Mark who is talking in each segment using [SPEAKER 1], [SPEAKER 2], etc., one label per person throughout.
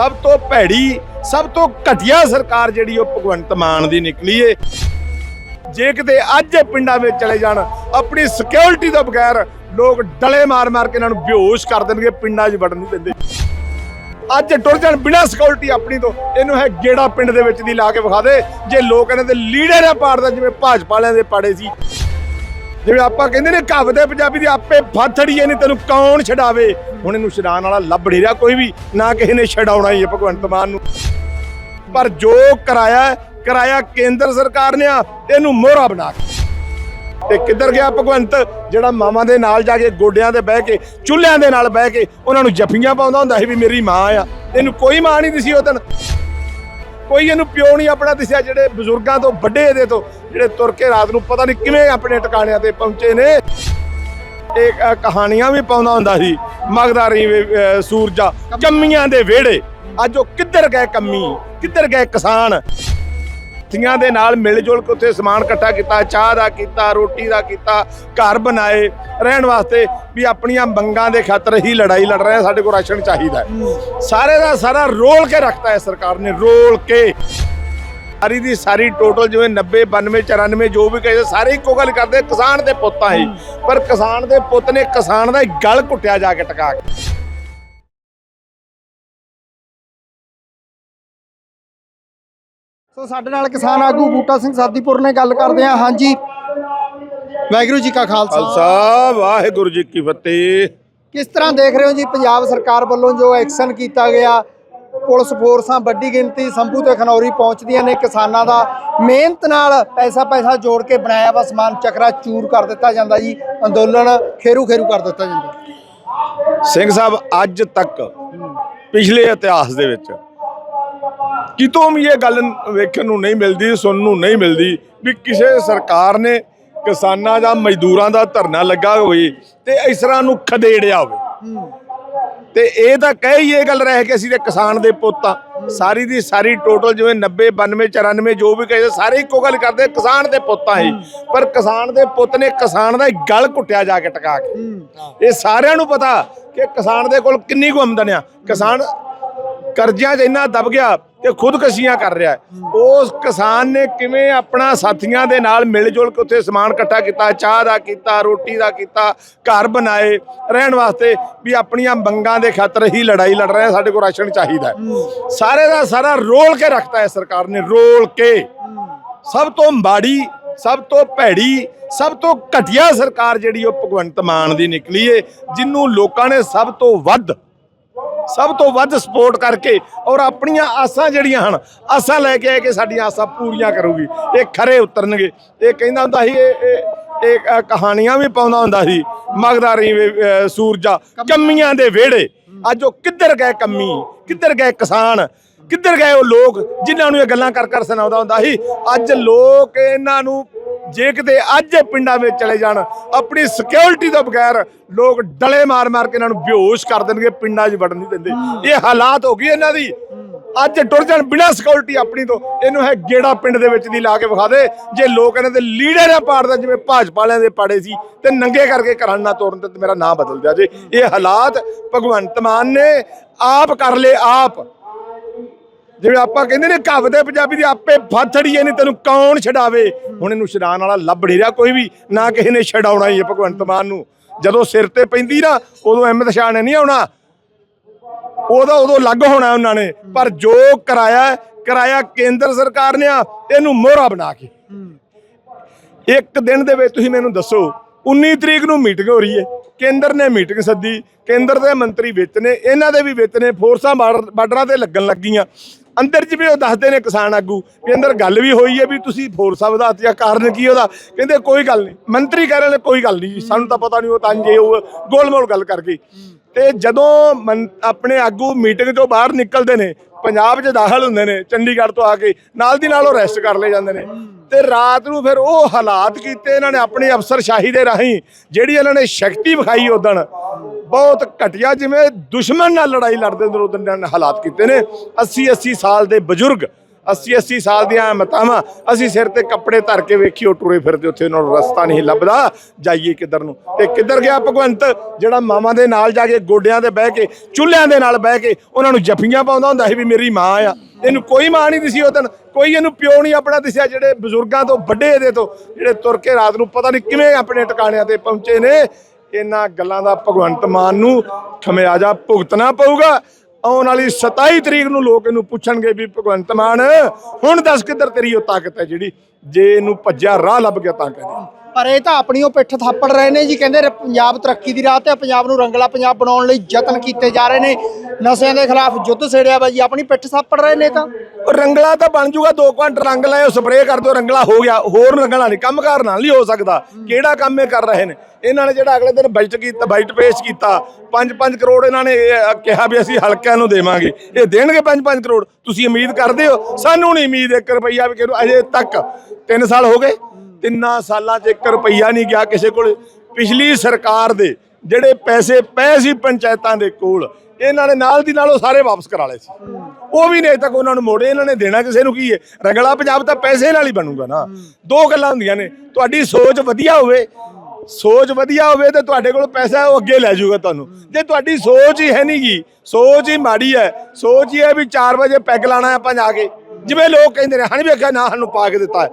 [SPEAKER 1] ਸਭ ਤੋਂ ਭੈੜੀ, ਸਭ ਤੋਂ ਘਟੀਆ ਸਰਕਾਰ ਜਿਹੜੀ ਉਹ ਭਗਵੰਤ ਮਾਨ ਦੀ ਨਿਕਲੀ ਏ। ਜੇ ਕਿਤੇ ਅੱਜ ਇਹ ਪਿੰਡਾਂ ਵਿੱਚ ਚਲੇ ਜਾਣ, ਆਪਣੀ ਸਿਕਿਉਰਿਟੀ ਤੋਂ ਬਗੈਰ ਲੋਕ ਡਲੇ ਮਾਰ-ਮਾਰ ਕੇ ਇਹਨਾਂ ਨੂੰ ਬੇਹੋਸ਼ ਕਰ ਦੇਣਗੇ, ਪਿੰਡਾਂ 'ਚ ਵੜਨ ਨਹੀਂ ਦਿੰਦੇ। ਅੱਜ ਟੁਰ ਜਾਣ ਬਿਨਾਂ ਸਿਕਿਉਰਿਟੀ ਆਪਣੀ ਤੋਂ, ਇਹਨੂੰ ਹੈ ਗੇੜਾ ਪਿੰਡ ਦੇ ਵਿੱਚ ਦੀ ਲਾ ਕੇ ਵਿਖਾ ਦੇ। ਜੇ ਲੋਕ ਇਹਨਾਂ ਦੇ ਲੀਡਰ ਆ ਪਾੜਦਾ ਜਿਵੇਂ ਭਾਜਪਾ ਵਾਲਿਆਂ ਦੇ ਪਾੜੇ ਸੀ। ਜਿਵੇਂ ਆਪਾਂ ਕਹਿੰਦੇ ਨੇ ਕਹਾਵਤ ਹੈ ਪੰਜਾਬੀ ਦੀ ਆਪੇ ਫਾਥੜੀਏ ਨਹੀਂ ਤੈਨੂੰ ਕੌਣ ਛਡਾਵੇ? ਹੁਣ ਇਹਨੂੰ ਛਡਾਉਣ ਵਾਲਾ ਲੱਭ ਨਹੀਂ ਰਿਹਾ ਕੋਈ ਵੀ ਨਾ ਕਿਸੇ ਨੇ ਛਡਾਉਣਾ ਹੀ ਹੈ ਭਗਵੰਤ ਮਾਨ ਨੂੰ। ਪਰ ਜੋ ਕਰਾਇਆ ਹੈ, ਕਰਾਇਆ ਕੇਂਦਰ ਸਰਕਾਰ ਨੇ ਆ ਇਹਨੂੰ ਮੋਹਰਾ ਬਣਾ ਕੇ। ਤੇ ਕਿੱਧਰ ਗਿਆ ਭਗਵੰਤ? ਜਿਹੜਾ ਮਾਵਾਂ ਦੇ ਨਾਲ ਜਾ ਕੇ ਗੋਡਿਆਂ ਤੇ ਬਹਿ ਕੇ ਚੁੱਲ੍ਹਿਆਂ ਦੇ ਨਾਲ ਬਹਿ ਕੇ ਉਹਨਾਂ ਨੂੰ ਜੱਫੀਆਂ ਪਾਉਂਦਾ ਹੁੰਦਾ ਸੀ ਵੀ ਮੇਰੀ ਮਾਂ ਆ। ਇਹਨੂੰ ਕੋਈ ਮਾਂ ਨਹੀਂ ਦਿਸੀ ਉਹ ਦਿਨ। ਕੋਈ ਇਹਨੂੰ ਪਿਓ ਨਹੀਂ ਆਪਣਾ ਦਿਸਿਆ ਜਿਹੜੇ ਬਜ਼ੁਰਗਾਂ ਤੋਂ ਵੱਡੇ ਇਹਦੇ ਤੋਂ ਜਿਹੜੇ ਤੁਰ ਕੇ ਰਾਤ ਨੂੰ ਪਤਾ ਨਹੀਂ ਕਿਵੇਂ ਆਪਣੇ ਟਿਕਾਣਿਆਂ ਤੇ ਪਹੁੰਚੇ ਨੇ। ਇਹ ਕਹਾਣੀਆਂ ਵੀ ਪਾਉਂਦਾ ਹੁੰਦਾ ਸੀ ਮਗਦਾਰੀ ਸੂਰਜਾ ਕੰਮੀਆਂ ਦੇ ਵਿਹੜੇ। ਅੱਜ ਉਹ ਕਿੱਧਰ ਗਏ ਕੰਮੀ ਕਿੱਧਰ ਗਏ ਕਿਸਾਨ? ਥੀਆਂ ਦੇ ਨਾਲ ਮਿਲ ਜੁਲ ਕੇ ਉੱਥੇ ਸਮਾਨ ਇਕੱਠਾ ਕੀਤਾ, ਚਾਹ ਦਾ ਕੀਤਾ, ਰੋਟੀ ਦਾ ਕੀਤਾ, ਘਰ ਬਣਾਏ, ਰਹਿਣ ਵਾਸਤੇ ਵੀ ਆਪਣੀਆਂ ਮੰਗਾਂ ਦੇ ਖਾਤਰ ਹੀ ਲੜਾਈ ਲੜ ਰਹੇ ਆ, ਸਾਡੇ ਕੋਲ ਰਾਸ਼ਨ ਚਾਹੀਦਾ ਸਾਰੇ ਦਾ ਸਾਰਾ ਰੋਲ ਕੇ ਰੱਖਤਾ ਹੈ ਸਰਕਾਰ ਨੇ, ਰੋਲ ਕੇ। ਸਾਰੀ ਦੀ ਸਾਰੀ ਟੋਟਲ ਜਿਵੇਂ 90 92 94 ਜੋ ਵੀ ਕਹੇ, ਸਾਰੇ ਇੱਕੋ ਗੱਲ ਕਰਦੇ, ਕਿਸਾਨ ਦੇ ਪੁੱਤਾਂ ਹੀ। ਪਰ ਕਿਸਾਨ ਦੇ ਪੁੱਤ ਨੇ ਕਿਸਾਨ ਦਾ ਹੀ ਗਲ ਘੁੱਟਿਆ ਜਾ ਕੇ ਟਕਾ ਕੇ।
[SPEAKER 2] ਸੋ ਸਾਡੇ ਨਾਲ ਕਿਸਾਨ ਆਗੂ ਬੂਟਾ ਸਿੰਘ ਸਾਦੀਪੁਰ ਨੇ ਗੱਲ ਕਰਦੇ ਆ ਹਾਂਜੀ। ਵਾਹਿਗੁਰੂ ਜੀ ਕਾ ਖਾਲਸਾ।
[SPEAKER 1] ਖਾਲਸਾ ਵਾਹਿਗੁਰੂ ਜੀ ਕੀ ਫਤਿਹ।
[SPEAKER 2] ਕਿਸ ਤਰ੍ਹਾਂ ਦੇਖ ਰਹੇ ਹੋ ਜੀ ਪੰਜਾਬ ਸਰਕਾਰ ਵੱਲੋਂ ਜੋ ਐਕਸ਼ਨ ਕੀਤਾ ਗਿਆ? ਪੁਲਿਸ ਫੋਰਸਾਂ ਵੱਡੀ ਗਿਣਤੀ ਸੰਭੂ ਤੇ ਖਨੌਰੀ ਪਹੁੰਚਦੀਆਂ ਨੇ। ਕਿਸਾਨਾਂ ਦਾ ਮਿਹਨਤ ਨਾਲ ਪੈਸਾ ਪੈਸਾ ਜੋੜ ਕੇ ਬਣਾਇਆ ਵਾ ਸਮਾਨ ਚੱਕਰਾ ਚੂਰ ਕਰ ਦਿੱਤਾ ਜਾਂਦਾ ਜੀ। ਅੰਦੋਲਨ ਖੇਰੂ ਖੇਰੂ ਕਰ ਦਿੱਤਾ ਜਾਂਦਾ।
[SPEAKER 1] ਸਿੰਘ ਸਾਹਿਬ ਅੱਜ ਤੱਕ ਪਿਛਲੇ ਇਤਿਹਾਸ ਦੇ ਵਿੱਚ ਕਿਤੋਂ ਵੀ ਇਹ ਗੱਲ ਵੇਖਣ ਨੂੰ ਨਹੀਂ ਮਿਲਦੀ ਸੁਣਨ ਨੂੰ ਨਹੀਂ ਮਿਲਦੀ ਵੀ ਕਿਸੇ ਸਰਕਾਰ ਨੇ ਕਿਸਾਨਾਂ ਜਾਂ ਮਜ਼ਦੂਰਾਂ ਦਾ ਧਰਨਾ ਲੱਗਾ ਹੋਵੇ ਤੇ ਇਸ ਤਰ੍ਹਾਂ ਨੂੰ ਖਦੇੜਿਆ ਹੋਵੇ। ਤੇ ਇਹ ਤਾਂ ਕਹਿ ਹੀ ਇਹ ਗੱਲ ਰਹਿ ਕਿ ਅਸੀਂ ਤੇ ਕਿਸਾਨ ਦੇ ਪੁੱਤ ਆ। ਸਾਰੀ ਦੀ ਸਾਰੀ ਟੋਟਲ ਜਿਵੇਂ 90 92 94 ਜੋ ਵੀ ਕਹੇ ਸਾਰੇ ਇੱਕੋ ਗੱਲ ਕਰਦੇ ਕਿਸਾਨ ਦੇ ਪੁੱਤ ਆ ਹੀ ਪਰ ਕਿਸਾਨ ਦੇ ਪੁੱਤ ਨੇ ਕਿਸਾਨ ਦਾ ਗਲ ਘੁੱਟਿਆ ਜਾ ਕੇ ਟਕਾ ਕੇ। ਇਹ ਸਾਰਿਆਂ ਨੂੰ ਪਤਾ ਕਿ ਕਿਸਾਨ ਦੇ ਕੋਲ ਕਿੰਨੀ ਕੁ ਆਮਦਨ ਆ। ਕਿਸਾਨ ਕਰਜ਼ਿਆਂ 'ਚ ਇੰਨਾ ਦਬ ਗਿਆ ਕਿ ਖੁਦਕਸ਼ੀਆਂ ਕਰ ਰਿਹਾ ਉਸ ਕਿਸਾਨ ਨੇ ਕਿਵੇਂ ਆਪਣਾ ਸਾਥੀਆਂ ਦੇ ਨਾਲ ਮਿਲ ਜੁਲ ਕੇ ਉੱਥੇ ਸਮਾਨ ਇਕੱਠਾ ਕੀਤਾ, ਚਾਹ ਦਾ ਕੀਤਾ, ਰੋਟੀ ਦਾ ਕੀਤਾ, ਘਰ ਬਣਾਏ ਰਹਿਣ ਵਾਸਤੇ ਵੀ ਆਪਣੀਆਂ ਮੰਗਾਂ ਦੇ ਖਾਤਰ ਹੀ ਲੜਾਈ ਲੜ ਰਹੇ ਆ, ਸਾਡੇ ਕੋਲ ਰਾਸ਼ਨ ਚਾਹੀਦਾ ਸਾਰੇ ਦਾ ਸਾਰਾ ਰੋਲ ਕੇ ਰੱਖਤਾ ਹੈ ਸਰਕਾਰ ਨੇ, ਰੋਲ ਕੇ। ਸਭ ਤੋਂ ਮਾੜੀ, ਸਭ ਤੋਂ ਭੈੜੀ, ਸਭ ਤੋਂ ਘਟੀਆ ਸਰਕਾਰ ਜਿਹੜੀ ਉਹ ਭਗਵੰਤ ਮਾਨ ਦੀ ਨਿਕਲੀ ਏ ਜਿਹਨੂੰ ਲੋਕਾਂ ਨੇ ਸਭ ਤੋਂ ਵੱਧ ਸਭ ਤੋਂ ਵੱਧ ਸਪੋਰਟ ਕਰਕੇ ਔਰ ਆਪਣੀਆਂ ਆਸਾਂ ਜਿਹੜੀਆਂ ਹਨ, ਆਸਾਂ ਲੈ ਕੇ ਆਏ ਕਿ ਸਾਡੀਆਂ ਆਸਾਂ ਪੂਰੀਆਂ ਕਰੂਗੀ। ਇਹ ਖਰੇ ਉਤਰਨਗੇ। ਇਹ ਕਹਿੰਦਾ ਹੁੰਦਾ ਸੀ, ਇਹ, ਇਹ- ਕਹਾਣੀਆਂ ਵੀ ਪਾਉਂਦਾ ਹੁੰਦਾ ਸੀ ਮਗਦਾਰੀ ਸੂਰਜਾ, ਕੰਮੀਆਂ ਦੇ ਵਿਹੜੇ। ਅੱਜ ਉਹ ਕਿੱਧਰ ਗਏ ਕੰਮੀ? ਕਿੱਧਰ ਗਏ ਕਿਸਾਨ? ਕਿੱਧਰ ਗਏ ਉਹ ਲੋਕ? ਜਿਨ੍ਹਾਂ ਨੂੰ ਇਹ ਗੱਲਾਂ ਕਰ ਕਰ ਸੁਣਾਉਂਦਾ ਹੁੰਦਾ ਸੀ, ਅੱਜ ਲੋਕ ਇਹਨਾਂ ਨੂੰ ਜੇ ਕਿਤੇ ਅੱਜ ਇਹ ਪਿੰਡਾਂ ਵਿੱਚ ਚਲੇ ਜਾਣ, ਆਪਣੀ ਸਿਕਿਉਰਿਟੀ ਤੋਂ ਬਗੈਰ ਲੋਕ ਡਲੇ ਮਾਰ-ਮਾਰ ਕੇ ਇਹਨਾਂ ਨੂੰ ਬੇਹੋਸ਼ ਕਰ ਦੇਣਗੇ, ਪਿੰਡਾਂ 'ਚ ਵੜਨ ਨਹੀਂ ਦਿੰਦੇ। ਇਹ ਹਾਲਾਤ ਹੋ ਗਈ ਇਹਨਾਂ ਦੀ। ਅੱਜ ਟੁਰ ਜਾਣ ਬਿਨਾਂ ਸਿਕਿਉਰਿਟੀ ਆਪਣੀ ਤੋਂ। ਇਹਨੂੰ ਹੈ ਗੇੜਾ ਪਿੰਡ ਦੇ ਵਿੱਚ ਦੀ ਲਾ ਕੇ ਵਿਖਾ ਦੇ। ਜੇ ਲੋਕ ਇਹਨਾਂ ਦੇ ਲੀਡਰ ਆ ਪਾੜਦਾ ਜਿਵੇਂ ਭਾਜਪਾ ਵਾਲਿਆਂ ਦੇ ਪਾੜੇ ਸੀ, ਤੇ ਨੰਗੇ ਕਰਕੇ ਘਰਾਂ ਨਾ ਤੋਰਨ ਤੇ ਮੇਰਾ ਨਾਂ ਬਦਲ ਦਿਆ ਜੇ। ਇਹ ਹਾਲਾਤ ਭਗਵੰਤ ਮਾਨ ਨੇ ਆਪ ਕਰ ਲਏ, ਆਪ ਜਿਵੇਂ ਆਪਾਂ ਕਹਿੰਦੇ ਨੇ ਕਹਾਵਤ ਹੈ ਪੰਜਾਬੀ ਦੀ ਆਪੇ ਫਾਥੜੀਏ ਨਹੀਂ ਤੈਨੂੰ ਕੌਣ ਛਡਾਵੇ? ਹੁਣ ਇਹਨੂੰ ਛਡਾਉਣ ਵਾਲਾ ਲੱਭ ਨਹੀਂ ਰਿਹਾ ਕੋਈ ਵੀ, ਨਾ ਕਿਸੇ ਨੇ ਛਡਾਉਣਾ ਹੀ ਹੈ ਭਗਵੰਤ ਮਾਨ ਨੂੰ। ਜਦੋਂ ਸਿਰ ਤੇ ਪੈਂਦੀ ਨਾ, ਉਦੋਂ ਅਹਿਮਦ ਸ਼ਾਹ ਨੇ ਨਹੀਂ ਆਉਣਾ। ਉਹਦਾ ਉਦੋਂ ਲੱਗ ਹੋਣਾ ਉਹਨਾਂ ਨੇ। ਪਰ ਜੋ ਕਰਾਇਆ ਕਰਾਇਆ ਕੇਂਦਰ ਸਰਕਾਰ ਨੇ ਆ, ਇਹਨੂੰ ਮੋਹਰਾ ਬਣਾ ਕੇ। ਇੱਕ ਦਿਨ ਦੇ ਵਿੱਚ ਤੁਸੀਂ ਮੈਨੂੰ ਦੱਸੋ 19 ਤਰੀਕ ਨੂੰ ਮੀਟਿੰਗ ਹੋ ਰਹੀ ਹੈ ਕੇਂਦਰ ਨੇ ਮੀਟਿੰਗ ਸੱਦੀ। ਕੇਂਦਰ ਦੇ ਮੰਤਰੀ ਵਿੱਚ ਨੇ, ਇਹਨਾਂ ਦੇ ਵੀ ਵਿੱਚ ਨੇ, ਫੋਰਸਾਂ ਬਾਰਡਰ- ਬਾਰਡਰਾਂ ਤੇ ਲੱਗਣ ਲੱਗੀਆਂ। ਅੰਦਰ 'ਚ ਵੀ ਉਹ ਦੱਸਦੇ ਨੇ ਕਿਸਾਨ ਆਗੂ ਵੀ ਅੰਦਰ ਗੱਲ ਵੀ ਹੋਈ ਹੈ ਵੀ ਤੁਸੀਂ ਫੋਰਸ ਵਧਾ ਜਾਂ ਕਾਰਨ ਕੀ ਉਹਦਾ। ਕਹਿੰਦੇ ਕੋਈ ਗੱਲ ਨਹੀਂ। ਮੰਤਰੀ ਕਹਿ ਰਹੇ ਨੇ ਕੋਈ ਗੱਲ ਨਹੀਂ ਜੀ, ਸਾਨੂੰ ਤਾਂ ਪਤਾ ਨਹੀਂ ਉਹ ਤਾਂ ਜੇ ਉਹ ਗੋਲਮੋਲ ਗੱਲ ਕਰ ਗਈ। ਤੇ ਜਦੋਂ ਮਨ- ਆਪਣੇ ਆਗੂ ਮੀਟਿੰਗ ਤੋਂ ਬਾਹਰ ਨਿਕਲਦੇ ਨੇ ਪੰਜਾਬ 'ਚ ਦਾਖਲ ਹੁੰਦੇ ਨੇ ਚੰਡੀਗੜ੍ਹ ਤੋਂ ਆ ਕੇ ਨਾਲ ਦੀ ਨਾਲ ਉਹ ਰੈਸਟ ਕਰ ਲਏ ਜਾਂਦੇ ਨੇ। ਤੇ ਰਾਤ ਨੂੰ ਫਿਰ ਉਹ ਹਾਲਾਤ ਕੀਤੇ ਇਹਨਾਂ ਨੇ ਆਪਣੇ ਅਫਸਰਸ਼ਾਹੀ ਦੇ ਰਾਹੀਂ ਜਿਹੜੀ ਇਹਨਾਂ ਨੇ ਸ਼ਕਤੀ ਵਿਖਾਈ ਉਦਣ ਬਹੁਤ ਘਟੀਆ ਜਿਵੇਂ ਦੁਸ਼ਮਣ ਨਾਲ ਲੜਾਈ ਲੜਦੇ ਨੇ ਨੇ ਹਾਲਾਤ ਕੀਤੇ ਨੇ। 80 80 ਸਾਲ ਦੇ ਬਜ਼ੁਰਗ 80 80 ਸਾਲ ਦੀਆਂ ਮਤਾਵਾਂ, ਅਸੀਂ ਸਿਰ ਤੇ ਕੱਪੜੇ ਧਰ ਕੇ ਵੇਖੀਓ ਟੁਰੇ ਫਿਰਦੇ, ਉੱਥੇ ਉਹਨਾਂ ਨੂੰ ਰਸਤਾ ਨਹੀਂ ਲੱਭਦਾ। ਜਾਈਏ ਕਿੱਧਰ ਨੂੰ। ਤੇ ਕਿੱਧਰ ਗਿਆ ਭਗਵੰਤ? ਜਿਹੜਾ ਮਾਵਾਂ ਦੇ ਨਾਲ ਜਾ ਕੇ, ਗੋਡਿਆਂ ਤੇ ਬਹਿ ਕੇ, ਚੁੱਲ੍ਹਿਆਂ ਦੇ ਨਾਲ ਬਹਿ ਕੇ, ਉਹਨਾਂ ਨੂੰ ਜੱਫੀਆਂ ਪਾਉਂਦਾ ਹੁੰਦਾ ਸੀ ਵੀ ਮੇਰੀ ਮਾਂ ਆ। ਇਹਨੂੰ ਕੋਈ ਮਾਂ ਨਹੀਂ ਦਿਸੀ ਉਹ ਦਿਨ। ਕੋਈ ਇਹਨੂੰ ਪਿਓ ਨਹੀਂ ਆਪਣਾ ਦਿਸਿਆ, ਜਿਹੜੇ ਬਜ਼ੁਰਗਾਂ ਤੋਂ, ਵੱਡੇ ਇਹਦੇ ਤੋਂ, ਜਿਹੜੇ ਤੁਰ ਕੇ ਰਾਤ ਨੂੰ ਪਤਾ ਨਹੀਂ ਕਿਵੇਂ ਆਪਣੇ ਟਿਕਾਣਿਆਂ ਤੇ ਪਹੁੰਚੇ ਨੇ। ਇਹਨਾਂ ਗੱਲਾਂ ਦਾ ਭਗਵੰਤ ਮਾਨ ਨੂੰ ਖਮਿਆਜਾ ਭੁਗਤਣਾ ਪਊਗਾ। ਆਉਣ ਵਾਲੀ 27 ਤਰੀਕ ਨੂੰ ਲੋਕ ਇਹਨੂੰ ਪੁੱਛਣਗੇ ਵੀ ਭਗਵੰਤ ਮਾਨ, ਹੁਣ ਦੱਸ ਕਿੱਧਰ ਤੇਰੀ ਉਹ ਤਾਕਤ ਹੈ ਜਿਹੜੀ? ਜੇ ਇਹਨੂੰ ਭੱਜਿਆ ਰਾਹ ਲੱਭ ਗਿਆ ਤਾਂ ਕਹਿੰਦੇ
[SPEAKER 2] ਪਰ ਇਹ ਤਾਂ ਆਪਣੀ ਉਹ ਪਿੱਠ ਥਾਪੜ ਰਹੇ ਨੇ ਜੀ, ਕਹਿੰਦੇ ਪੰਜਾਬ ਤਰੱਕੀ ਦੀ ਰਾਹ ਤੇ ਪੰਜਾਬ ਨੂੰ ਰੰਗਲਾ ਪੰਜਾਬ ਬਣਾਉਣ ਲਈ ਯਤਨ ਕੀਤੇ ਜਾ ਰਹੇ ਨੇ। ਨਸ਼ਿਆਂ ਦੇ ਖਿਲਾਫ ਯੁੱਧ ਛੇੜਿਆ ਵਾ ਜੀ, ਆਪਣੀ ਪਿੱਠ ਥਾਪੜ ਰਹੇ ਨੇ ਤਾਂ।
[SPEAKER 1] ਰੰਗਲਾ ਤਾਂ ਬਣ ਜੂਗਾ 2 ਕੁਆਂਟਲ ਰੰਗ ਲਾਇਓ, ਸਪਰੇਅ ਕਰ ਦਿਓ, ਰੰਗਲਾ ਹੋ ਗਿਆ। ਹੋਰ ਰੰਗਲਾ ਨਹੀਂ ਕੰਮ ਕਾਰ ਨਾਲ ਨਹੀਂ ਹੋ ਸਕਦਾ। ਕਿਹੜਾ ਕੰਮ ਇਹ ਕਰ ਰਹੇ ਨੇ? ਇਹਨਾਂ ਨੇ ਜਿਹੜਾ ਅਗਲੇ ਦਿਨ ਬਜਟ ਕੀਤਾ, ਬਜਟ ਪੇਸ਼ ਕੀਤਾ 5-5 ਕਰੋੜ ਇਹਨਾਂ ਨੇ ਕਿਹਾ ਵੀ ਅਸੀਂ ਹਲਕਿਆਂ ਨੂੰ ਦੇਵਾਂਗੇ। ਇਹ ਦੇਣਗੇ 5-5 ਕਰੋੜ? ਤੁਸੀਂ ਉਮੀਦ ਕਰਦੇ ਹੋ? ਸਾਨੂੰ ਨਹੀਂ ਉਮੀਦ 1 ਰੁਪਈਆ ਵੀ ਕਿਹਨੂੰ, ਅਜੇ ਤੱਕ 3 ਸਾਲ ਹੋ ਗਏ। ਤਿੰਨਾਂ ਸਾਲਾਂ 'ਚ 1 ਰੁਪਈਆ ਨਹੀਂ ਗਿਆ ਕਿਸੇ ਕੋਲ। ਪਿਛਲੀ ਸਰਕਾਰ ਦੇ ਜਿਹੜੇ ਪੈਸੇ ਪਏ ਸੀ ਪੰਚਾਇਤਾਂ ਦੇ ਕੋਲ, ਇਹਨਾਂ ਨੇ ਨਾਲ ਦੀ ਨਾਲ ਉਹ ਸਾਰੇ ਵਾਪਸ ਕਰਾ ਲਏ ਸੀ। ਉਹ ਵੀ ਨਹੀਂ ਤੱਕ ਉਹਨਾਂ ਨੂੰ ਮੋੜੇ, ਇਹਨਾਂ ਨੇ ਦੇਣਾ ਕਿਸੇ ਨੂੰ ਕੀ ਹੈ? ਰੰਗਲਾ ਪੰਜਾਬ ਤਾਂ ਪੈਸੇ ਨਾਲ ਹੀ ਬਣੂਗਾ ਨਾ। ਦੋ ਗੱਲਾਂ ਹੁੰਦੀਆਂ ਨੇ, ਤੁਹਾਡੀ ਸੋਚ ਵਧੀਆ ਹੋਵੇ, ਸੋਚ ਵਧੀਆ ਹੋਵੇ ਤੇ ਤੁਹਾਡੇ ਕੋਲ ਪੈਸਾ ਉਹ ਅੱਗੇ ਲੈ ਜਾਊਗਾ ਤੁਹਾਨੂੰ। ਜੇ ਤੁਹਾਡੀ ਸੋਚ ਹੀ ਹੈ ਨਹੀਂਗੀ ਸੋਚ ਹੀ ਮਾੜੀ ਹੈ, ਸੋਚ ਹੀ ਹੈ ਵੀ 4 ਵਜੇ ਪੈਗ ਲਾਣਾ ਆਪਾਂ ਜਾ ਕੇ। ਜਿਵੇਂ ਲੋਕ ਕਹਿੰਦੇ ਨੇ ਹਨ ਵੀ ਅੱਗੇ ਨਾ ਸਾਨੂੰ ਪਾ ਕੇ ਦਿੱਤਾ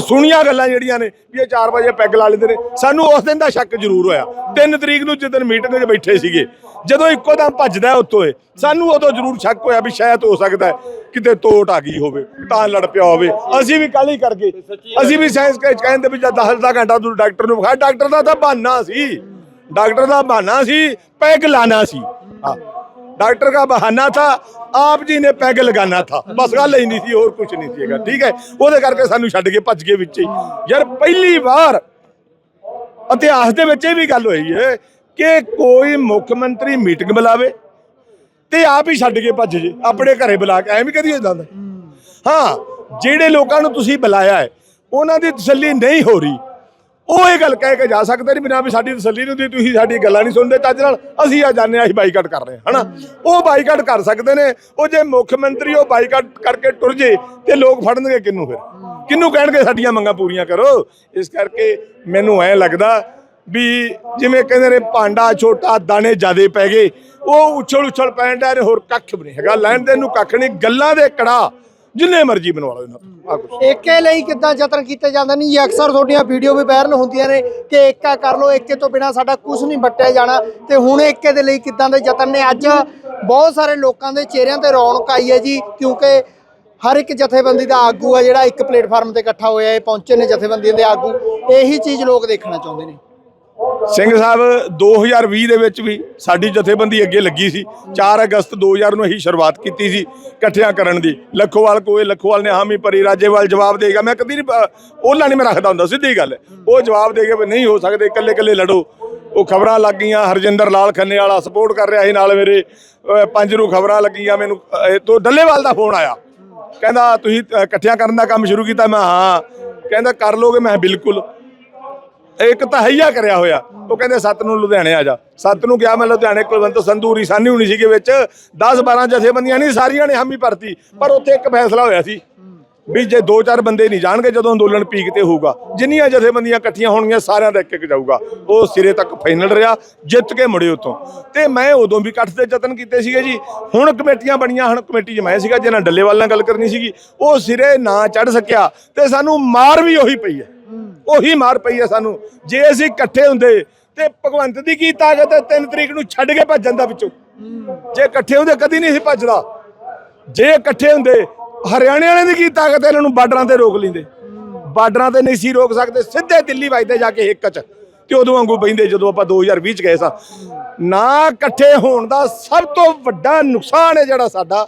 [SPEAKER 1] ਸੁਣੀਆਂ ਗੱਲਾਂ ਜਿਹੜੀਆਂ ਨੇ, ਵੀ ਇਹ 4 ਵਜੇ ਪੈਗ ਲਾ ਲੈਂਦੇ ਨੇ। ਸਾਨੂੰ ਉਸ ਦਿਨ ਦਾ ਸ਼ੱਕ ਜ਼ਰੂਰ ਹੋਇਆ। 3 ਤਰੀਕ ਨੂੰ ਜਿੱਦਨ ਮੀਟਿੰਗ 'ਚ ਬੈਠੇ ਸੀਗੇ, ਜਦੋਂ ਇੱਕੋ ਦਮ ਭੱਜਦਾ ਉੱਤੋਂ ਸਾਨੂੰ ਉਦੋਂ ਜ਼ਰੂਰ ਸ਼ੱਕ ਹੋਇਆ ਵੀ ਸ਼ਾਇਦ ਹੋ ਸਕਦਾ ਕਿਤੇ ਤੋਟ ਆ ਗਈ ਹੋਵੇ, ਤਾਂ ਲੜ ਪਿਆ ਹੋਵੇ। ਅਸੀਂ ਵੀ ਕਾਲੀ ਕਰ ਗਏ। ਅਸੀਂ ਵੀ ਸਾਇੰਸ ਕਹਿੰਦੇ ਵੀ ਜਦ 10 ਦਾ ਘੰਟਾ ਤੂੰ ਡਾਕਟਰ ਨੂੰ ਵਿਖਾਇਆ। ਡਾਕਟਰ ਦਾ ਤਾਂ ਬਹਾਨਾ ਸੀ। ਡਾਕਟਰ ਦਾ ਬਹਾਨਾ ਸੀ, ਪੈਗ ਲਾਣਾ ਸੀ। डॉक्टर का बहाना था ਆਪ ਜੀ ਨੇ ਪੈਗ ਲਗਾਨਾ ਥਾ ਬਸ ਗੱਲ ਹੀ ਨਹੀਂ ਸੀ ਹੋਰ ਕੁਝ ਨਹੀਂ ਸੀਗਾ ਠੀਕ ਹੈ ਉਹਦੇ ਕਰਕੇ ਸਾਨੂੰ ਛੱਡ ਕੇ ਭੱਜ ਗਏ ਵਿੱਚ ਹੀ ਯਾਰ ਪਹਿਲੀ ਵਾਰ ਇਤਿਹਾਸ ਦੇ ਵਿੱਚ ਇਹ ਵੀ ਗੱਲ ਹੋਈ ਹੈ ਕਿ ਕੋਈ ਮੁੱਖ ਮੰਤਰੀ ਮੀਟਿੰਗ ਬੁਲਾਵੇ ਤੇ ਆਪ ਹੀ ਛੱਡ ਕੇ ਭੱਜ ਜੇ ਆਪਣੇ ਘਰੇ ਬੁਲਾ ਕੇ ਐਵੇਂ ਕਦੀ ਹੋ ਜਾਂਦਾ ਹਾਂ ਜਿਹੜੇ ਲੋਕਾਂ ਨੂੰ ਤੁਸੀਂ ਬੁਲਾਇਆ ਹੈ ਉਹਨਾਂ ਦੀ ਤਸੱਲੀ ਨਹੀਂ ਹੋ ਰਹੀ ਉਹ ਇਹ ਗੱਲ ਕਹਿ ਕੇ ਜਾ ਸਕਦੇ ਨਹੀਂ ਬਿਨਾਂ ਵੀ ਸਾਡੀ ਤਸੱਲੀ ਨਹੀਂ ਹੁੰਦੀ ਤੁਸੀਂ ਸਾਡੀ ਗੱਲਾਂ ਨਹੀਂ ਸੁਣਦੇ, ਚੱਜ ਨਾਲ ਅਸੀਂ ਆ ਜਾਂਦੇ ਆ ਅਸੀਂ ਬਾਈਕਾਟ ਕਰ ਰਹੇ ਹਾਂ, ਹਨਾ? ਉਹ ਬਾਈਕਾਟ ਕਰ ਸਕਦੇ ਨੇ, ਉਹ ਜੇ ਮੁੱਖ ਮੰਤਰੀ ਉਹ ਬਾਈਕਾਟ ਕਰਕੇ ਟੁਰ ਜੇ ਤੇ ਲੋਕ ਫੜਨਗੇ ਕਿੰਨੂੰ ਫਿਰ? ਕਿੰਨੂੰ ਕਹਿਣਗੇ ਸਾਡੀਆਂ ਮੰਗਾਂ ਪੂਰੀਆਂ ਕਰੋ? ਇਸ ਕਰਕੇ ਮੈਨੂੰ ਐ ਲੱਗਦਾ ਵੀ ਜਿਵੇਂ ਕਹਿੰਦੇ ਨੇ ਭਾਂਡਾ, ਛੋਟਾ, ਦਾਣੇ ਜਿਆਦੇ ਪੈ ਗਏ, ਉਹ ਉਛਲ ਉਛਲ ਪੈਣ ਡਿਆ ਹੋਰ ਕੱਖ ਵੀ ਨਹੀਂ ਹੈਗਾ। ਲੈਣ ਦੇ ਨੂੰ ਕੱਖ ਨਹੀਂ, ਗੱਲਾਂ ਦੇ ਕੜਾ ਜਿੰਨੇ ਮਰਜ਼ੀ ਬਣਵਾ ਲਓ ਇਹਨਾਂ ਤੋਂ ਆ ਕੁਛ।
[SPEAKER 2] ਏਕੇ ਲਈ ਕਿੱਦਾਂ ਯਤਨ ਕੀਤੇ ਜਾਂਦੇ ਨੇ? ਜੀ ਅਕਸਰ ਤੁਹਾਡੀਆਂ ਵੀਡੀਓ ਵੀ ਵਾਇਰਲ ਹੁੰਦੀਆਂ ਨੇ ਕਿ ਏਕਾ ਕਰ ਲਓ ਏਕੇ ਤੋਂ ਬਿਨਾ ਸਾਡਾ ਕੁਝ ਨਹੀਂ ਵੱਟਿਆ ਜਾਣਾ। ਤੇ ਹੁਣ ਏਕੇ ਦੇ ਲਈ ਕਿੱਦਾਂ ਦੇ ਯਤਨ ਨੇ? ਅੱਜ ਬਹੁਤ ਸਾਰੇ ਲੋਕਾਂ ਦੇ ਚਿਹਰਿਆਂ ਤੇ ਰੌਣਕ ਆਈ ਹੈ ਜੀ ਕਿਉਂਕਿ ਹਰ ਇੱਕ ਜਥੇਬੰਦੀ ਦਾ ਆਗੂ ਆ ਜਿਹੜਾ ਇੱਕ ਪਲੇਟਫਾਰਮ ਤੇ ਇਕੱਠਾ ਹੋਇਆ ਹੈ ਪਹੁੰਚੇ ਨੇ ਜਥੇਬੰਦੀਆਂ ਦੇ ਆਗੂ। ਇਹੀ ਚੀਜ਼ ਲੋਕ ਦੇਖਣਾ ਚਾਹੁੰਦੇ ਨੇ।
[SPEAKER 1] ਸਿੰਘ ਸਾਹਿਬ 2020 ਦੇ ਵਿੱਚ ਵੀ ਸਾਡੀ ਜਥੇਬੰਦੀ ਅੱਗੇ ਲੱਗੀ ਸੀ। 4 ਅਗਸਤ 2000 ਨੂੰ ਅਸੀਂ ਸ਼ੁਰੂਆਤ ਕੀਤੀ ਸੀ ਇਕੱਠਿਆਂ ਕਰਨ ਦੀ। ਲੱਖੋਵਾਲ ਕੋਏ ਲੱਖੋਵਾਲ ਨੇ ਹਾਮੀ ਭਰੀ ਰਾਜੇਵਾਲ ਜਵਾਬ ਦੇਗਾ। ਮੈਂ ਕਦੀ ਨਹੀਂ ਅ, ਨਹੀਂ ਮੈਂ ਰੱਖਦਾ ਹੁੰਦਾ ਸਿੱਧੀ ਗੱਲ ਉਹ ਜਵਾਬ ਦੇ ਕੇ ਨਹੀਂ ਹੋ ਸਕਦੇ ਇਕੱਲੇ ਇਕੱਲੇ ਲੜੋ। ਉਹ ਖਬਰਾਂ ਲੱਗ ਗਈਆਂ ਹਰਜਿੰਦਰ ਲਾਲ ਖੰਨੇ ਵਾਲਾ ਸਪੋਰਟ ਕਰ ਰਿਹਾ ਸੀ ਨਾਲ ਮੇਰੇ ਪੰਜ ਨੂੰ ਖਬਰਾਂ ਲੱਗੀਆਂ ਮੈਨੂੰ। ਅ, ਤੋਂ ਡੱਲੇਵਾਲ ਦਾ ਫੋਨ ਆਇਆ। ਕਹਿੰਦਾ ਤੁਸੀਂ ਇਕੱਠਿਆਂ ਕਰਨ ਦਾ ਕੰਮ ਸ਼ੁਰੂ ਕੀਤਾ? ਮੈਂ ਹਾਂ। ਕਹਿੰਦਾ ਕਰ ਲੋਗੇ ਮੈਂ ਬਿਲਕੁਲ। ਇੱਕ ਤਾਂ ਹਈਆ ਕਰਿਆ ਹੋਇਆ। ਉਹ ਕਹਿੰਦੇ ਸੱਤ ਨੂੰ ਲੁਧਿਆਣੇ ਆ ਜਾ। ਸੱਤ ਨੂੰ ਗਿਆ ਮੈਂ ਲੁਧਿਆਣੇ, ਕੁਲਵੰਤ ਸੰਧੂ ਰੀਸਾਨੀ ਹੋਣੀ ਸੀਗੇ ਵਿੱਚ। 10 12 ਜਥੇਬੰਦੀਆਂ ਨਹੀਂ, ਸਾਰੀਆਂ ਨੇ ਹਾਮੀ ਭਰਤੀ। ਪਰ ਉੱਥੇ ਇੱਕ ਫੈਸਲਾ ਹੋਇਆ ਸੀ ਵੀ ਜੇ ਦੋ ਚਾਰ ਬੰਦੇ ਨਹੀਂ ਜਾਣਗੇ, ਜਦੋਂ ਅੰਦੋਲਨ ਪੀਕ ਤੇ ਹੋਊਗਾ, ਜਿੰਨੀਆਂ ਜਥੇਬੰਦੀਆਂ ਇਕੱਠੀਆਂ ਹੋਣਗੀਆਂ, ਸਾਰਿਆਂ ਦਾ ਇੱਕ ਇੱਕ ਜਾਊਗਾ। ਉਹ ਸਿਰੇ ਤੱਕ ਫਾਈਨਲ ਰਿਹਾ, ਜਿੱਤ ਕੇ ਮੁੜੇ ਉਤੋਂ ਤੇ ਮੈਂ ਉਦੋਂ ਵੀ ਇਕੱਠ ਦੇ ਯਤਨ ਕੀਤੇ ਸੀਗੇ ਜੀ। ਹੁਣ ਕਮੇਟੀਆਂ ਬਣੀਆਂ, ਹੁਣ ਕਮੇਟੀ 'ਚ ਸੀਗਾ ਜਿਹਨਾਂ ਡੱਲੇਵਾਲ ਨਾਲ ਗੱਲ ਕਰਨੀ ਸੀਗੀ। ਉਹ ਸਿਰੇ ਨਾ ਚੜ ਸਕਿਆ ਤੇ ਸਾਨੂੰ ਮਾਰ ਵੀ ਉਹੀ ਪਈ ਹੈ। ਉਹੀ ਮਾਰ ਪਈ ਹੈ ਸਾਨੂੰ। ਜੇ ਅਸੀਂ ਇਕੱਠੇ ਹੁੰਦੇ ਤੇ ਭਗਵੰਤ ਦੀ ਕੀ ਤਾਕਤ ਹੈ? 3 ਤਰੀਕ ਨੂੰ ਛੱਡ ਕੇ ਭੱਜਣ ਦਾ ਵਿੱਚੋਂ। ਜੇ ਇਕੱਠੇ ਹੁੰਦੇ, ਕਦੀ ਨਹੀਂ ਸੀ ਭੱਜਦਾ। ਜੇ ਇਕੱਠੇ ਹੁੰਦੇ, ਹਰਿਆਣੇ ਵਾਲਿਆਂ ਦੀ ਕੀ ਤਾਕਤ ਹੈ? ਇਹਨਾਂ ਨੂੰ ਬਾਰਡਰਾਂ ਤੇ ਰੋਕ ਲੈਂਦੇ। ਬਾਰਡਰਾਂ ਤੇ ਨਹੀਂ ਸੀ ਰੋਕ ਸਕਦੇ, ਸਿੱਧੇ ਦਿੱਲੀ ਵੱਜਦੇ ਜਾ ਕੇ ਹਿੱਕ ਚ। ਤੇ ਉਦੋਂ ਵਾਂਗੂ ਬੈਂਦੇ ਜਦੋਂ ਆਪਾਂ 2020 ਚ ਗਏ ਸਾਂ। ਨਾ ਇਕੱਠੇ ਹੋਣ ਦਾ ਸਭ ਤੋਂ ਵੱਡਾ ਨੁਕਸਾਨ ਹੈ ਜਿਹੜਾ ਸਾਡਾ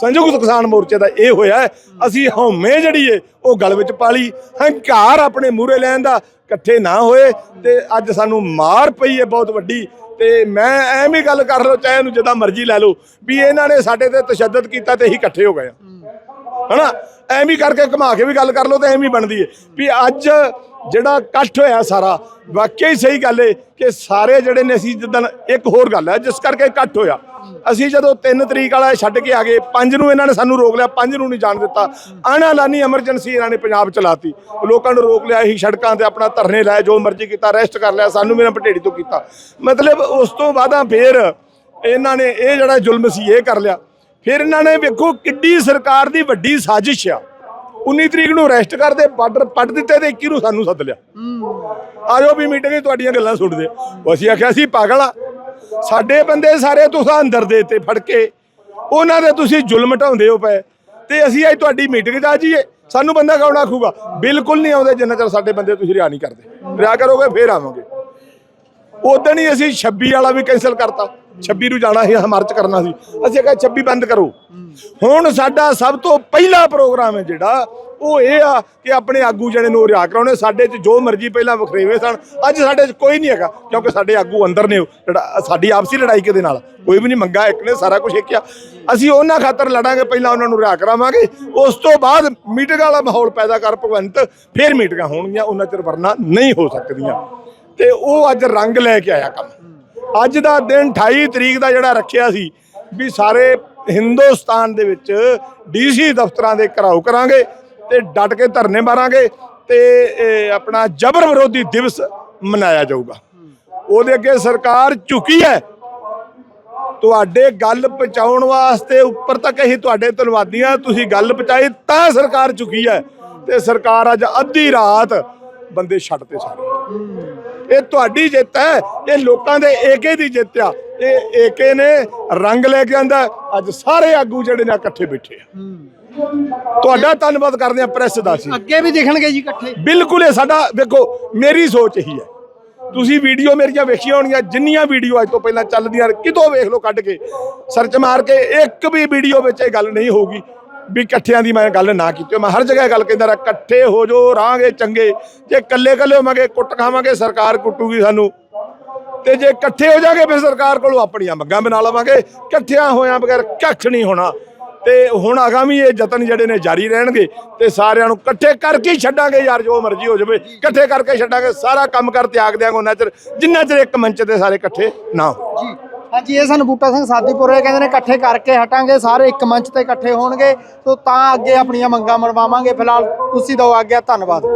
[SPEAKER 1] ਸੰਯੁਕਤ ਕਿਸਾਨ ਮੋਰਚੇ ਦਾ ਇਹ ਹੋਇਆ ਅਸੀਂ ਹਉਮੈ ਜਿਹੜੀ ਏ, ਉਹ ਗਲ ਵਿੱਚ ਪਾ ਲਈ। ਹੰਕਾਰ ਆਪਣੇ ਮੂਹਰੇ ਲੈਣ ਦਾ ਇਕੱਠੇ ਨਾ ਹੋਏ ਤੇ ਅੱਜ ਸਾਨੂੰ ਮਾਰ ਪਈ ਹੈ ਬਹੁਤ ਵੱਡੀ। ਤੇ ਮੈਂ ਐਵੇਂ ਗੱਲ ਕਰ ਲਓ, ਚਾਹੇ ਇਹਨੂੰ ਜਿੱਦਾਂ ਮਰਜ਼ੀ ਲੈ ਲਓ, ਵੀ ਇਹਨਾਂ ਨੇ ਸਾਡੇ ਤੇ ਤਸ਼ੱਦਦ ਕੀਤਾ ਤੇ ਅਸੀਂ ਇਕੱਠੇ ਹੋ ਗਏ ਹਾਂ। ਹਨਾ? ਐਵੇਂ ਹੀ ਕਰਕੇ ਘੁਮਾ ਕੇ ਵੀ ਗੱਲ ਕਰ ਲਓ ਤੇ ਐਵੇਂ ਬਣਦੀ ਹੈ ਵੀ ਅੱਜ ਜਿਹੜਾ ਇਕੱਠ ਹੋਇਆ ਸਾਰਾ, ਵਾਕਿਆ ਹੀ ਸਹੀ ਗੱਲ ਹੈ ਕਿ ਸਾਰੇ ਜਿਹੜੇ ਨੇ ਅਸੀਂ ਜਿੱਦਣ, ਇੱਕ ਹੋਰ ਗੱਲ ਹੈ ਜਿਸ ਕਰਕੇ ਇਕੱਠ ਹੋਇਆ। ਅਸੀਂ ਜਦੋਂ 3 ਤਰੀਕ ਵਾਲਾ ਛੱਡ ਕੇ ਆ ਗਏ 5 ਨੂੰ ਇਹਨਾਂ ਨੇ ਸਾਨੂੰ ਰੋਕ ਲਿਆ 5 ਨੂੰ ਨਹੀਂ ਜਾਣ ਦਿੱਤਾ। ਆਣਾ ਲਾਨੀ ਐਮਰਜੈਂਸੀ ਇਹਨਾਂ ਨੇ ਪੰਜਾਬ ਚਲਾਤੀ। ਲੋਕਾਂ ਨੂੰ ਰੋਕ ਲਿਆ ਸੀ ਸੜਕਾਂ ਤੇ ਆਪਣਾ ਧਰਨੇ ਲਾਏ, ਜੋ ਮਰਜ਼ੀ ਕੀਤਾ ਰੈਸਟ ਕਰ ਲਿਆ, ਸਾਨੂੰ ਮੇਰਾ ਪਟੇੜੀ ਤੋਂ ਕੀਤਾ। ਮਤਲਬ ਉਸ ਤੋਂ ਬਾਅਦਾਂ ਫੇਰ ਇਹਨਾਂ ਨੇ ਇਹ ਜਿਹੜਾ ਜ਼ੁਲਮ ਸੀ, ਇਹ ਕਰ ਲਿਆ। ਫਿਰ ਇਹਨਾਂ ਨੇ ਵੇਖੋ ਕਿੱਡੀ ਸਰਕਾਰ ਦੀ ਵੱਡੀ ਸਾਜ਼ਿਸ਼ ਆ। 19 ਤਰੀਕ ਨੂੰ ਅਰੈਸਟ ਕਰਦੇ, ਬਾਰਡਰ ਪੱਟ ਦਿੱਤੇ ਤੇ 21 ਨੂੰ ਸਾਨੂੰ ਸੱਦ ਲਿਆ। ਆਜੋ ਵੀ ਮੀਟਿੰਗ 'ਚ ਤੁਹਾਡੀਆਂ ਗੱਲਾਂ ਸੁਣਦੇ ਉਹ ਅਸੀਂ ਆਖਿਆ ਸੀ ਪਾਗਲ ਆ। ਸਾਡੇ ਬੰਦੇ ਸਾਰੇ ਤੁਸੀਂ ਅੰਦਰ ਦੇ ਤੇ ਫੜ ਕੇ, ਉਹਨਾਂ ਦੇ ਤੁਸੀਂ ਜ਼ੁਲਮ ਢਾਉਂਦੇ ਹੋ ਪਏ। ਤੇ ਅਸੀਂ ਅੱਜ ਤੁਹਾਡੀ ਮੀਟਿੰਗ 'ਚ ਆ ਜਾਈਏ। ਸਾਨੂੰ ਬੰਦਾ ਕੌਣ ਆਖੂਗਾ? ਬਿਲਕੁਲ ਨਹੀਂ ਆਉਂਦੇ, ਜਿੰਨਾ ਚਿਰ ਸਾਡੇ ਬੰਦੇ ਤੁਸੀਂ ਰਿਆ ਨਹੀਂ ਕਰਦੇ। ਰਿਆ ਕਰੋਗੇ, ਫੇਰ ਆਵਾਂਗੇ। ਉਦੋਂ ਹੀ ਅਸੀਂ 26 ਵਾਲਾ ਵੀ ਕੈਨਸਲ ਕਰਤਾ। 26 ਨੂੰ ਜਾਣਾ ਸੀ ਮਾਰਚ ਕਰਨਾ ਸੀ। ਅਸੀਂ ਕਿਹਾ 26 ਬੰਦ ਕਰੋ। ਹੁਣ ਸਾਡਾ ਸਭ ਤੋਂ ਪਹਿਲਾ ਪ੍ਰੋਗਰਾਮ ਹੈ ਜਿਹੜਾ ਉਹ ਇਹ ਆ ਕਿ ਆਪਣੇ ਆਗੂ ਜਿਹੜੇ ਨੂੰ ਰਿਆ ਕਰਾਉਣੇ। ਸਾਡੇ 'ਚ ਜੋ ਮਰਜ਼ੀ ਪਹਿਲਾਂ ਵਖਰੇਵੇ ਸਨ। ਅੱਜ ਸਾਡੇ 'ਚ ਕੋਈ ਨਹੀਂ ਹੈਗਾ ਕਿਉਂਕਿ ਸਾਡੇ ਆਗੂ ਅੰਦਰ ਨੇ ਉਹ, ਜਿਹੜਾ ਸਾਡੀ ਆਪਸੀ ਲੜਾਈ ਕਿਹਦੇ ਨਾਲ? ਕੋਈ ਵੀ ਨਹੀਂ ਮੰਗਾ ਇੱਕ ਨੇ ਸਾਰਾ ਕੁਝ ਇੱਕ ਆ ਅਸੀਂ ਉਹਨਾਂ ਖਾਤਰ ਲੜਾਂਗੇ ਪਹਿਲਾਂ ਉਹਨਾਂ ਨੂੰ ਰਿਆ ਕਰਾਵਾਂਗੇ। ਉਸ ਤੋਂ ਬਾਅਦ ਮੀਟਿੰਗ ਵਾਲਾ ਮਾਹੌਲ ਪੈਦਾ ਕਰ ਭਗਵੰਤ ਫਿਰ ਮੀਟਿੰਗਾਂ ਹੋਣਗੀਆਂ ਉਹਨਾਂ ਚਿਰ ਵਰਨਾ ਨਹੀਂ ਹੋ ਸਕਦੀਆਂ। ਤੇ ਉਹ ਅੱਜ ਰੰਗ ਲੈ ਕੇ ਆਇਆ ਕੰਮ। ਅੱਜ ਦਾ ਦਿਨ 28 ਤਰੀਕ ਦਾ ਜਿਹੜਾ ਰੱਖਿਆ ਸੀ ਵੀ ਸਾਰੇ ਹਿੰਦੁਸਤਾਨ ਦੇ ਵਿੱਚ ਡੀਸੀ ਦਫ਼ਤਰਾਂ ਦੇ ਘਰਾਓ ਕਰਾਂਗੇ ਤੇ ਡਟ ਕੇ ਧਰਨੇ ਮਾਰਾਂਗੇ ਤੇ ਆਪਣਾ ਜਬਰ ਵਿਰੋਧੀ ਦਿਵਸ ਮਨਾਇਆ ਜਾਊਗਾ। ਉਹਦੇ ਅੱਗੇ ਸਰਕਾਰ ਝੁਕੀ ਹੈ। ਤੁਹਾਡੇ ਗੱਲ ਪਹੁੰਚਾਉਣ ਵਾਸਤੇ ਉੱਪਰ ਤੱਕ ਅਸੀਂ ਤੁਹਾਡੇ ਧੰਨਵਾਦੀ ਹਾਂ, ਤੁਸੀਂ ਗੱਲ ਪਹੁੰਚਾਈ ਤਾਂ ਸਰਕਾਰ ਝੁਕੀ ਹੈ ਤੇ ਸਰਕਾਰ ਅੱਜ ਅੱਧੀ ਰਾਤ ਬੰਦੇ ਛੱਡਤੇ ਸਾਰੇ। ਇਹ ਤੁਹਾਡੀ ਜਿੱਤ ਹੈ। ਇਹ ਲੋਕਾਂ ਦੇ ਏਕੇ ਦੀ ਜਿੱਤ ਆ। ਇਹ ਏਕੇ ਨੇ ਰੰਗ ਲੈ ਕੇ ਆਂਦਾ। ਅੱਜ ਸਾਰੇ ਆਗੂ ਜਿਹੜੇ ਨੇ ਇਕੱਠੇ ਬੈਠੇ ਆ। ਤੁਹਾਡਾ ਧੰਨਵਾਦ ਕਰਦੇ ਆ ਪ੍ਰੈਸ ਦਾ ਸੀ
[SPEAKER 2] ਅੱਗੇ ਵੀ ਦਿਖਣਗੇ ਜੀ ਇਕੱਠੇ।
[SPEAKER 1] ਬਿਲਕੁਲ ਇਹ ਸਾਡਾ ਵੇਖੋ ਮੇਰੀ ਸੋਚ ਇਹੀ ਹੈ। ਤੁਸੀਂ ਵੀਡੀਓ ਮੇਰੀਆਂ ਵੇਖੀਆਂ ਹੋਣਗੀਆਂ ਜਿੰਨੀਆਂ ਵੀਡੀਓ ਅੱਜ ਤੋਂ ਪਹਿਲਾਂ ਚੱਲਦੀਆਂ ਕਿਤੋਂ ਵੇਖ ਲਓ ਕੱਢ ਕੇ ਸਰਚ ਮਾਰ ਕੇ ਇੱਕ ਵੀ ਵੀਡੀਓ ਵਿੱਚ ਇਹ ਗੱਲ ਨਹੀਂ ਹੋਊਗੀ। ਵੀ ਇਕੱਠਿਆਂ ਦੀ ਮੈਂ ਗੱਲ ਨਾ ਕੀਤੀ। ਮੈਂ ਹਰ ਜਗ੍ਹਾ ਗੱਲ ਕਹਿੰਦਾ ਰਿਹਾ, ਇਕੱਠੇ ਹੋ ਜੋ ਰਾਂਗੇ ਚੰਗੇ। ਜੇ ਇਕੱਲੇ ਇਕੱਲੇ ਹੋਵਾਂਗੇ, ਕੁੱਟ ਖਾਵਾਂਗੇ, ਸਰਕਾਰ ਕੁੱਟੂਗੀ ਸਾਨੂੰ। ਤੇ ਜੇ ਇਕੱਠੇ ਹੋ ਜਾਗੇ, ਫਿਰ ਸਰਕਾਰ ਕੋਲੋਂ ਆਪਣੀਆਂ ਮੰਗਾਂ ਬਣਾ ਲਵਾਂਗੇ। ਇਕੱਠਿਆਂ ਹੋਇਆਂ ਬਗੈਰ ਕੱਖ ਨਹੀਂ ਹੋਣਾ। ਤੇ ਹੁਣ ਆਗਾਮੀ ਇਹ ਯਤਨ ਜਿਹੜੇ ਨੇ ਜਾਰੀ ਰਹਿਣਗੇ ਤੇ ਸਾਰਿਆਂ ਨੂੰ ਇਕੱਠੇ ਕਰਕੇ ਹੀ ਛੱਡਾਂਗੇ ਯਾਰ, ਜੋ ਮਰਜ਼ੀ ਹੋ ਜਾਵੇ। ਇਕੱਠੇ ਕਰਕੇ ਛੱਡਾਂਗੇ, ਸਾਰਾ ਕੰਮ ਕਰ ਤਿਆਗ ਦਿਆਂਗੇ ਉਹਨਾਂ ਚਿਰ। ਜਿੰਨਾ ਚਿਰ ਇੱਕ ਮੰਚ ਤੇ ਸਾਰੇ ਇਕੱਠੇ ਨਾ
[SPEAKER 2] ਹੋ ਹਾਂਜੀ, ਇਹ ਸਾਨੂੰ ਬੂਟਾ ਸਿੰਘ ਸਾਦੀਪੁਰੇ ਕਹਿੰਦੇ ਨੇ ਇਕੱਠੇ ਕਰਕੇ ਹਟਾਂਗੇ, ਸਾਰੇ ਇੱਕ ਮੰਚ ਤੇ ਇਕੱਠੇ ਹੋਣਗੇ ਸੋ ਤਾਂ ਅੱਗੇ ਆਪਣੀਆਂ ਮੰਗਾਂ ਮਨਵਾਵਾਂਗੇ ਫਿਲਹਾਲ ਤੁਸੀਂ ਦਿਓ ਆਗਿਆ, ਧੰਨਵਾਦ।